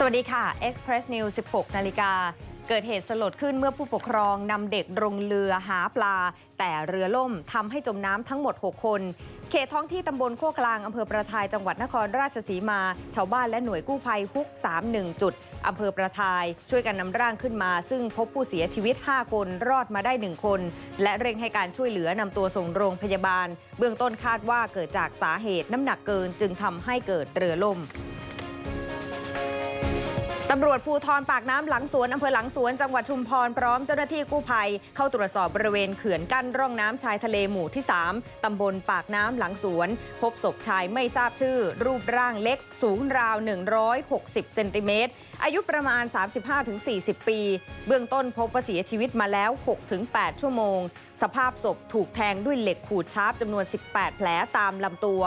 สวัสดีค่ะ Express News 16 นาฬิกา เกิดเหตุสลดขึ้นเมื่อผู้ปกครองนำเด็กลงเรือหาปลา แต่เรือล่มทำให้จมน้ำทั้งหมด 6 คน เขตท้องที่ตำบลโคกลางอำเภอประทายจังหวัดนครราชสีมา ชาวบ้านและหน่วยกู้ภัยฮุก 31 จุดอำเภอประทายช่วยกันนำร่างขึ้นมา ซึ่งพบผู้เสียชีวิต 5 คนรอดมาได้ 1 คน และเร่งให้การช่วยเหลือนำตัวส่งโรงพยาบาล เบื้องต้นคาดว่าเกิดจากสาเหตุน้ำหนักเกินจึงทำให้เกิดเรือล่มำรวจภูทรปากน้ำหลังสวนอำเภอหลังสวนจังหวัดชุมพรพร้อมเจ้าหน้าที่กู้ภัย เข้าตรวจสอบบริเวณเขื่อนกั้นร่องน้ำชายทะเลหมู่ที่ 3 ตำบลปากน้ำหลังสวน พบศพชายไม่ทราบชื่อ รูปร่างเล็ก สูงราว 160 เซนติเมตร อายุประมาณ 35-40 ปี เบื้องต้นพบว่าเสียชีวิตมาแล้ว 6-8 ชั่วโมง สภาพศพถูกแทงด้วยเหล็กขูดชาร์ปจำนวน 18 แผลตามลำตัว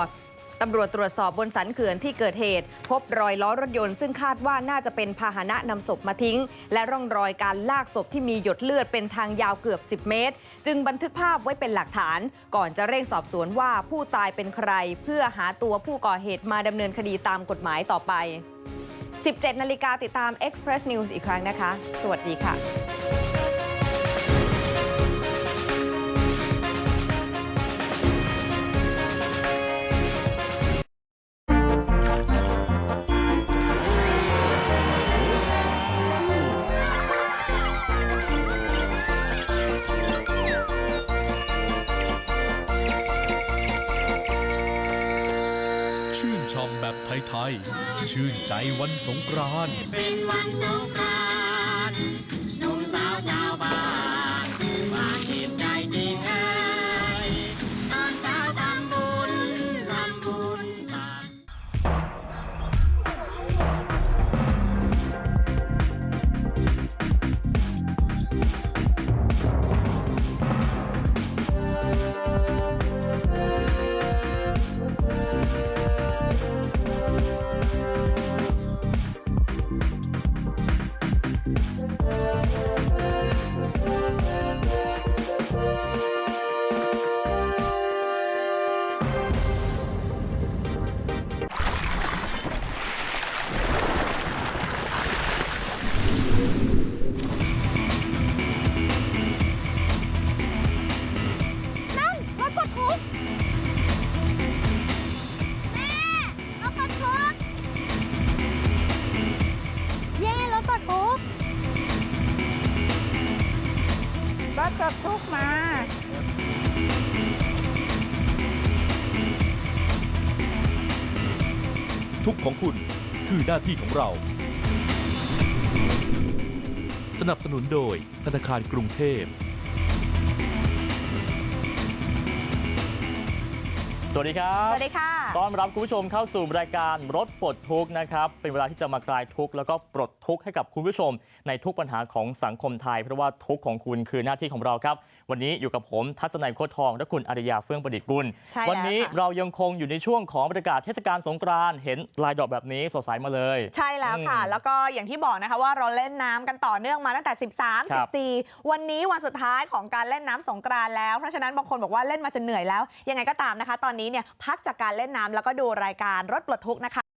ตำรวจตรวจสอบบนสันเขื่อนที่เกิดเหตุ พบรอยล้อรถยนต์ซึ่งคาดว่าน่าจะเป็นพาหนะนำศพมาทิ้ง และร่องรอยการลากศพที่มีหยดเลือดเป็นทางยาวเกือบ 10 เมตร จึงบันทึกภาพไว้เป็นหลักฐาน ก่อนจะเร่งสอบสวนว่าผู้ตายเป็นใคร เพื่อหาตัวผู้ก่อเหตุมาดำเนินคดีตามกฎหมายต่อไป 17 นาฬิกาติดตาม Express News อีกครั้งนะคะ สวัสดีค่ะ ชื่นชมแบบไทย ๆ ชื่นใจวันสงกรานต์เป็นวันสงกรานต์ รถปลดทุกข์มา ทุกข์ของคุณคือหน้าที่ของเรา สนับสนุนโดยธนาคารกรุงเทพ สวัสดีครับ สวัสดีค่ะต้อนรับคุณผู้ชมเข้าสู่รายการรถปลดทุกข์นะครับ เป็นเวลาที่จะมาคลายทุกข์แล้วก็ปลดทุกข์ให้กับคุณผู้ชม ในทุกปัญหาของสังคมไทย เพราะว่าทุกข์ของคุณคือหน้าที่ของเราครับ วันนี้อยู่กับผมทัศนัยโคตรทอง และคุณอริยาเฟื่องประดิษฐ์กุลใช่แล้ววันี้ค่ะเรายังคงอยู่ในช่วงของบรรยากาศเทศกาลสงกรานต์เห็นลายดอกแบบนี้สดใสมาเลย ใช่แล้วค่ะอืมแล้วก็อย่างที่บอกนะคะว่าเราเล่นน้ำกันต่อเนื่องมาตั้งแต่ 13ครับ14 วันนี้วันสุดท้ายของการเล่นน้ำสงกรานต์แล้วเพราะฉะนั้นบางคนบอกว่าเล่นมาจนเหนื่อยแล้วยังไงก็ตามนะคะ ตอนนี้เนี่ยพักจากการเล่นน้ำแล้วก็ดูรายการรถปลดทุกข์นะคะ